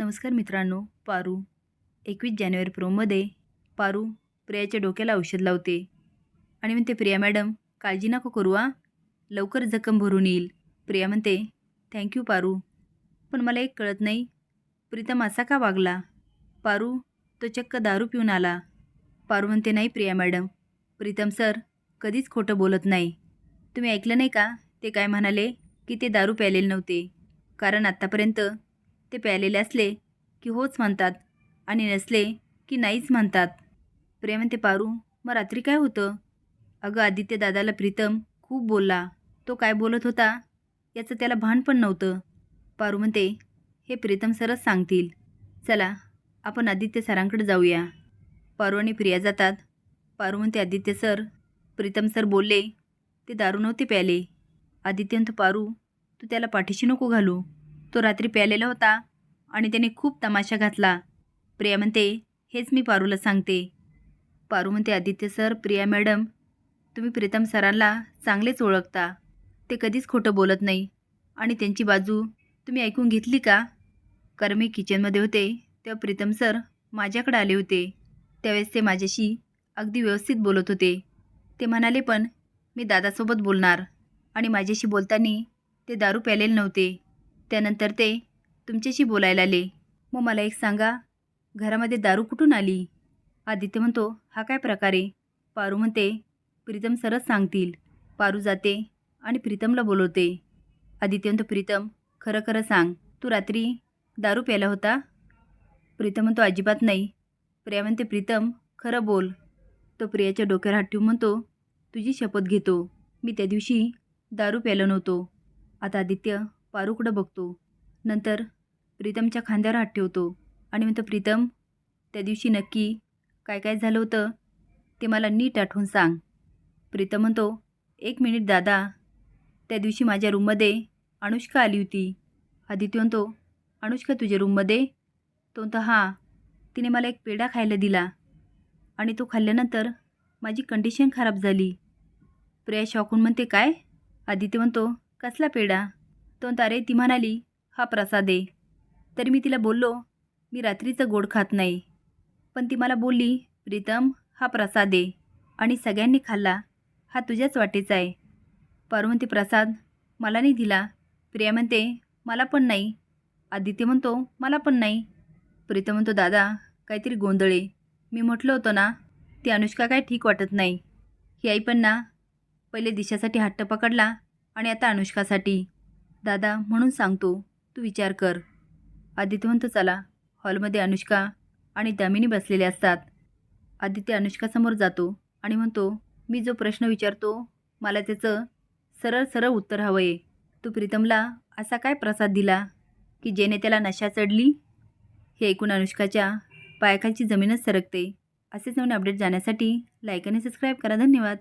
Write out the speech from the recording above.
नमस्कार मित्रांनो पारू. एकवीस जानेवारी प्रोमध्ये पारू प्रियाच्या डोक्याला औषध लावते. आणि म्हणते प्रिया मॅडम काळजी नको करू आ लवकर जखम भरून येईल. प्रिया म्हणते थँक्यू पारू. पण मला एक कळत नाही. प्रीतम असा का वागला? पारू तो चक्क दारू पिऊन आला. पारू म्हणते नाही प्रिया मॅडम. प्रीतम सर कधीच खोटं बोलत नाही. तुम्ही ऐकलं नाही का? ते काय म्हणाले की ते दारू प्यालेले नव्हते. कारण आत्तापर्यंत ते प्यालेले असले की होच म्हणतात आणि नसले की नाहीच म्हणतात. प्रेम ते पारू मग रात्री काय होतं? अगं आदित्य दादाला प्रीतम खूप बोलला. तो काय बोलत होता? याचं त्याला भान पण नव्हतं. पारू म्हणते हे प्रीतम सरच सांगतील. चला आपण आदित्य सरांकडे जाऊया. पारू आणि प्रिया जातात. पारू म्हणते आदित्य सर प्रीतम सर बोलले ते दारू नव्हते प्याले आदित्य पारू तू त्याला पाठीशी नको घालू. तो रात्री प्यालेला होता आणि त्याने खूप तमाशा घातला. प्रिया म्हणते हेच मी पारूला सांगते. पारू म्हणते आदित्य सर प्रिया मॅडम तुम्ही प्रीतम सरांना चांगलेच ओळखता. ते कधीच खोटं बोलत नाही. आणि त्यांची बाजू तुम्ही ऐकून घेतली का? कारण मी किचनमध्ये होते तेव्हा प्रीतम सर माझ्याकडे आले होते. त्यावेळेस ते माझ्याशी अगदी व्यवस्थित बोलत होते. ते म्हणाले पण मी दादासोबत बोलणार. आणि माझ्याशी बोलताना ते दारू प्यालेले नव्हते. त्यानंतर ते तुमच्याशी बोलायला आले. मग मला एक सांगा घरामध्ये दारू कुठून आली? आदित्य म्हणतो हा काय प्रकारे पारू म्हणते प्रीतम सरच सांगतील. पारू जाते आणि प्रीतमला बोलवते. आदित्य म्हणतो प्रीतम खरं खरं सांग. तू रात्री दारू प्यायला होता? प्रीतम म्हणतो अजिबात नाही. प्रिया म्हणते प्रीतम खरं बोल. तो प्रियाच्या डोक्यावर हात ठेवून म्हणतो तुझी शपथ घेतो. मी त्या दिवशी दारू प्यायला नव्हतो. आता आदित्य पारूकडं बघतो. नंतर प्रीतमच्या खांद्यावर हात ठेवतो आणि म्हणतो प्रीतम त्या दिवशी नक्की काय काय झालं होतं ते मला नीट आठवून सांग. प्रीतम म्हणतो एक मिनिट दादा त्या दिवशी माझ्या रूममध्ये अनुष्का आली होती. आदित्य म्हणतो अनुष्का तुझ्या रूममध्ये? तो म्हणतो हां तिने मला एक पेढा खायला दिला आणि तो खाल्ल्यानंतर माझी कंडिशन खराब झाली. प्रिया शॉकून म्हणते काय? आदित्य म्हणतो कसला पेढा? तो तारे ती म्हणाली हा प्रसाद. आहे तरी मी तिला बोललो मी रात्रीचं गोड खात नाही. पण ती मला बोलली प्रीतम हा प्रसाद आहे आणि सगळ्यांनी खाल्ला हा तुझ्याच वाटेचा आहे. पारू म्हणते प्रसाद मला नाही दिला. प्रिया म्हणते मला पण नाही. आदित्य म्हणतो मला पण नाही. प्रीतम म्हणतो दादा काहीतरी गोंधळे. मी म्हटलं होतं ना ती अनुष्का काय ठीक वाटत नाही. ही आई पण ना पहिले दिशासाठी हट्ट पकडला आणि आता अनुष्कासाठी. दादा म्हणून सांगतो तू विचार कर. आदित्य म्हणतो चला. हॉलमध्ये अनुष्का आणि दामिनी बसलेले असतात. आदित्य अनुष्कासमोर जातो आणि म्हणतो मी जो प्रश्न विचारतो मला त्याचं सरळ सरळ उत्तर हवं आहे तू प्रीतमला असा काय प्रसाद दिला की जेने त्याला नशा चढली? हे ऐकून अनुष्काच्या पायाखालची जमीनच सरकते. असेच नवीन अपडेट जाण्यासाठी लाईक आणि सबस्क्राईब करा. धन्यवाद.